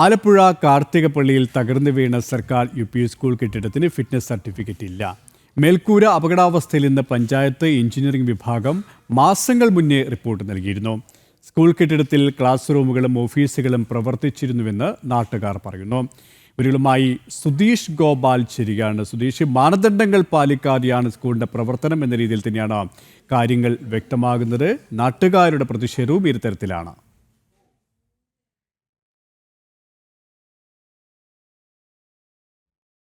ആലപ്പുഴ കാർത്തികപ്പള്ളിയിൽ തകർന്നു വീണ സർക്കാർ യു പി സ്കൂൾ കെട്ടിടത്തിന് ഫിറ്റ്നസ് സർട്ടിഫിക്കറ്റ് ഇല്ല. മേൽക്കൂര അപകടാവസ്ഥയിൽ നിന്ന് പഞ്ചായത്ത് എഞ്ചിനീയറിംഗ് വിഭാഗം മാസങ്ങൾ മുന്നേ റിപ്പോർട്ട് നൽകിയിരുന്നു. സ്കൂൾ കെട്ടിടത്തിൽ ക്ലാസ് റൂമുകളും ഓഫീസുകളും പ്രവർത്തിച്ചിരുന്നുവെന്ന് നാട്ടുകാർ പറയുന്നു. ഇവരുമായി സുധീഷ് ഗോപാൽ ശരിയാണ് സുധീഷ് മാനദണ്ഡങ്ങൾ പാലിക്കാതെയാണ് സ്കൂളിന്റെ പ്രവർത്തനം എന്ന രീതിയിൽ തന്നെയാണ് കാര്യങ്ങൾ വ്യക്തമാകുന്നത്. നാട്ടുകാരുടെ പ്രതിഷേധവും ഇത്തരത്തിലാണ്.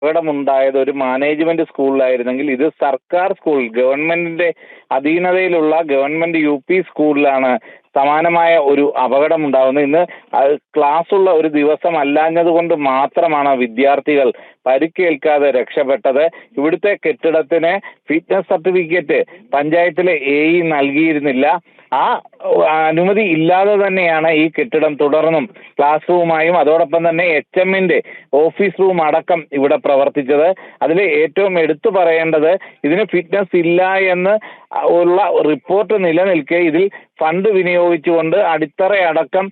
അപകടമുണ്ടായത് ഒരു മാനേജ്മെന്റ് സ്കൂളിലായിരുന്നെങ്കിൽ ഇത് സർക്കാർ സ്കൂൾ ഗവൺമെന്റിന്റെ അധീനതയിലുള്ള ഗവൺമെന്റ് യു പി സ്കൂളിലാണ് സമാനമായ ഒരു അപകടം ഉണ്ടാകുന്നത് ഇന്ന് ക്ലാസ് ഉള്ള ഒരു ദിവസം അല്ലാഞ്ഞത് കൊണ്ട് മാത്രമാണ് വിദ്യാർത്ഥികൾ പരിക്കേൽക്കാതെ രക്ഷപ്പെട്ടത്. ഇവിടുത്തെ കെട്ടിടത്തിന് ഫിറ്റ്നസ് സർട്ടിഫിക്കറ്റ് പഞ്ചായത്തിലെ എ ഇ നൽകിയിരുന്നില്ല. ആ അനുമതി ഇല്ലാതെ തന്നെയാണ് ഈ കെട്ടിടം തുടർന്നും ക്ലാസ് റൂമായും അതോടൊപ്പം തന്നെ എച്ച് എമ്മിന്റെ ഓഫീസ് റൂം അടക്കം ഇവിടെ പ്രവർത്തിച്ചത്. അതിൽ ഏറ്റവും എടുത്തു പറയേണ്ടത് ഇതിന് ഫിറ്റ്നസ് ഇല്ല എന്ന് ഉള്ള റിപ്പോർട്ട് നിലനിൽക്കെ ഇതിൽ ഫണ്ട് വിനിയോഗിച്ചുകൊണ്ട് അടിത്തറയടക്കം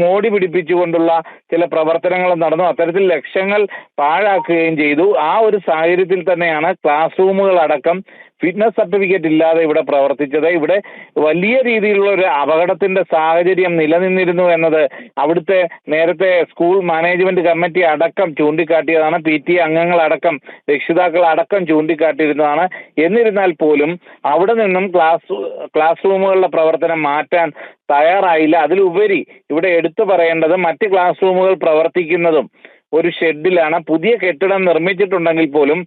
മോടി പിടിപ്പിച്ചുകൊണ്ടുള്ള ചില പ്രവർത്തനങ്ങൾ നടന്നു. അത്തരത്തിൽ ലക്ഷങ്ങൾ പാഴാക്കുകയും ചെയ്തു. ആ ഒരു സാഹചര്യത്തിൽ തന്നെയാണ് ക്ലാസ് റൂമുകൾ അടക്കം ഫിറ്റ്നസ് സർട്ടിഫിക്കറ്റ് ഇല്ലാതെ ഇവിടെ പ്രവർത്തിച്ചത്. ഇവിടെ വലിയ രീതിയിലുള്ള ഒരു അപകടത്തിന്റെ സാഹചര്യം നിലനിന്നിരുന്നു എന്നത് അവിടുത്തെ നേരത്തെ സ്കൂൾ മാനേജ്മെന്റ് കമ്മിറ്റി അടക്കം ചൂണ്ടിക്കാട്ടിയതാണ്. പി ടി അംഗങ്ങളടക്കം രക്ഷിതാക്കൾ അടക്കം ചൂണ്ടിക്കാട്ടിയിരുന്നതാണ്. എന്നിരുന്നാൽ പോലും അവിടെ നിന്നും ക്ലാസ് ക്ലാസ് റൂമുകളുടെ പ്രവർത്തനം മാറ്റാൻ തയ്യാറായില്ല. അതിലുപരി ഇവിടെ എടുത്തു പറയേണ്ടത് മറ്റ് ക്ലാസ് റൂമുകൾ പ്രവർത്തിക്കുന്നതും ഒരു ഷെഡിലാണ് പുതിയ കെട്ടിടം നിർമ്മിച്ചിട്ടുണ്ടെങ്കിൽ പോലും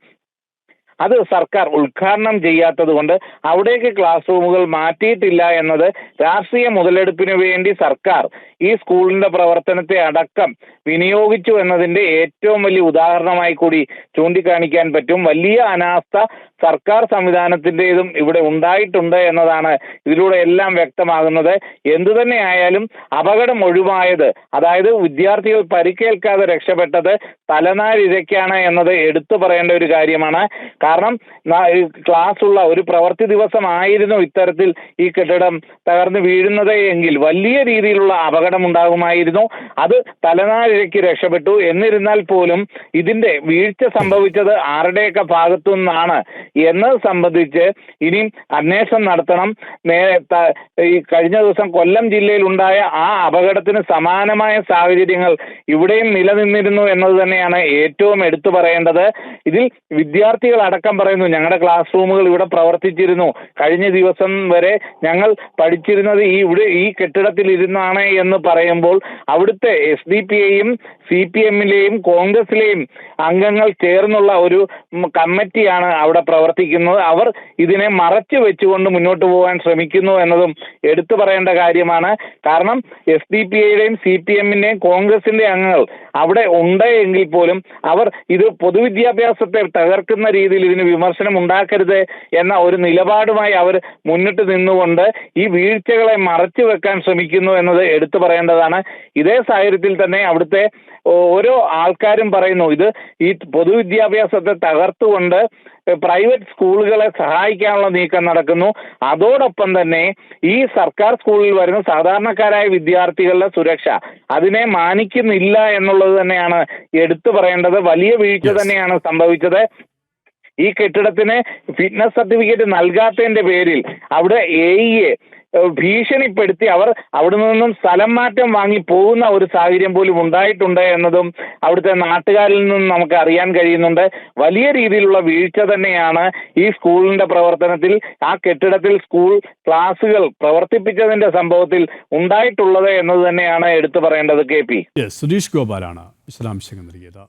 അത് സർക്കാർ ഉദ്ഘാടനം ചെയ്യാത്തത് കൊണ്ട് അവിടേക്ക് ക്ലാസ് റൂമുകൾ മാറ്റിയിട്ടില്ല എന്നത് രാഷ്ട്രീയ മുതലെടുപ്പിന് വേണ്ടി സർക്കാർ ഈ സ്കൂളിന്റെ പ്രവർത്തനത്തെ അടക്കം വിനിയോഗിച്ചു എന്നതിന്റെ ഏറ്റവും വലിയ ഉദാഹരണമായി കൂടി ചൂണ്ടിക്കാണിക്കാൻ പറ്റും. വലിയ അനാസ്ഥ സർക്കാർ സംവിധാനത്തിന്റെതും ഇവിടെ ഉണ്ടായിട്ടുണ്ട് എന്നതാണ് ഇതിലൂടെ എല്ലാം വ്യക്തമാകുന്നത്. എന്തു തന്നെയായാലും അപകടം ഒഴിവായത് അതായത് വിദ്യാർത്ഥികൾ പരിക്കേൽക്കാതെ രക്ഷപ്പെട്ടത് തലനാരിഴയ്ക്കാണ് എന്നത് എടുത്തു പറയേണ്ട ഒരു കാര്യമാണ്. കാരണം ക്ലാസ് ഉള്ള ഒരു പ്രവൃത്തി ദിവസമായിരുന്നു ഇത്തരത്തിൽ ഈ കെട്ടിടം തകർന്നു വീഴുന്നത് എങ്കിൽ വലിയ രീതിയിലുള്ള അപകടം ഉണ്ടാകുമായിരുന്നു. അത് തലനാരിഴയ്ക്ക് രക്ഷപ്പെട്ടു. എന്നിരുന്നാൽ പോലും ഇതിന്റെ വീഴ്ച സംഭവിച്ചത് ആരുടെയൊക്കെ ഭാഗത്തു നിന്നാണ് എന്നത് സംബന്ധിച്ച് ഇനിയും അന്വേഷണം നടത്തണം. നേരെ ഈ കഴിഞ്ഞ ദിവസം കൊല്ലം ജില്ലയിൽ ഉണ്ടായ ആ അപകടത്തിന് സമാനമായ സാഹചര്യങ്ങൾ ഇവിടെയും നിലനിന്നിരുന്നു എന്നത് തന്നെയാണ് ഏറ്റവും എടുത്തു പറയേണ്ടത്. ഇതിൽ വിദ്യാർത്ഥികൾ അടക്കം പറയുന്നു ഞങ്ങളുടെ ക്ലാസ് റൂമുകൾ ഇവിടെ പ്രവർത്തിച്ചിരുന്നു. കഴിഞ്ഞ ദിവസം വരെ ഞങ്ങൾ പഠിച്ചിരുന്നത് ഈ ഇവിടെ ഈ കെട്ടിടത്തിൽ ഇരുന്നാണ് എന്ന് പറയുമ്പോൾ അവിടുത്തെ എസ് ഡി പി ഐയും സി പി എമ്മിലെയും കോൺഗ്രസിലെയും അംഗങ്ങൾ ചേർന്നുള്ള ഒരു കമ്മിറ്റിയാണ് അവിടെ പ്രവർത്തിക്കുന്നത്. അവർ ഇതിനെ മറച്ചു വെച്ചുകൊണ്ട് മുന്നോട്ട് പോകാൻ ശ്രമിക്കുന്നു എന്നതും എടുത്തു പറയേണ്ട കാര്യമാണ്. കാരണം എസ് ഡി പി ഐയുടെയും സി പി എമ്മിന്റെയും കോൺഗ്രസിന്റെ അംഗങ്ങൾ അവിടെ ഉണ്ട് എങ്കിൽ പോലും അവർ ഇത് പൊതുവിദ്യാഭ്യാസത്തെ തകർക്കുന്ന രീതിയിൽ ഇതിന് വിമർശനം ഉണ്ടാക്കരുത് എന്ന ഒരു നിലപാടുമായി അവർ മുന്നിട്ട് നിന്നുകൊണ്ട് ഈ വീഴ്ചകളെ മറച്ചു വെക്കാൻ ശ്രമിക്കുന്നു എന്നത് എടുത്തു പറയേണ്ടതാണ്. ഇതേ സാഹചര്യത്തിൽ തന്നെ അവിടുത്തെ ഓരോ ആൾക്കാരും പറയുന്നു ഇത് ഈ പൊതുവിദ്യാഭ്യാസത്തെ തകർത്തുകൊണ്ട് പ്രൈവറ്റ് സ്കൂളുകളെ സഹായിക്കാനുള്ള നീക്കം നടക്കുന്നു. അതോടൊപ്പം തന്നെ ഈ സർക്കാർ സ്കൂളിൽ വരുന്ന സാധാരണക്കാരായ വിദ്യാർത്ഥികളുടെ സുരക്ഷ അതിനെ മാനിക്കുന്നില്ല എന്നുള്ളത് തന്നെയാണ് എടുത്തു പറയേണ്ടത്. വലിയ വീഴ്ച തന്നെയാണ് സംഭവിച്ചത്. ഈ കെട്ടിടത്തിന് ഫിറ്റ്നസ് സർട്ടിഫിക്കറ്റ് നൽകാത്തതിന്റെ പേരിൽ അവിടെ എ ഇയെ ഭീഷണിപ്പെടുത്തി അവർ അവിടെ നിന്നും സ്ഥലം മാറ്റം വാങ്ങി പോകുന്ന ഒരു സാഹചര്യം പോലും ഉണ്ടായിട്ടുണ്ട് എന്നതും അവിടുത്തെ നാട്ടുകാരിൽ നിന്നും നമുക്ക് അറിയാൻ കഴിയുന്നുണ്ട്. വലിയ രീതിയിലുള്ള വീഴ്ച തന്നെയാണ് ഈ സ്കൂളിന്റെ പ്രവർത്തനത്തിൽ ആ കെട്ടിടത്തിൽ സ്കൂൾ ക്ലാസുകൾ പ്രവർത്തിപ്പിച്ചതിന്റെ സംഭവത്തിൽ ഉണ്ടായിട്ടുള്ളത് എന്നത് തന്നെയാണ് എടുത്തു പറയേണ്ടത് കെ പി. സുധീഷ് ഗോപാലാണ് വിശദാംശങ്ങൾ നൽകിയത്.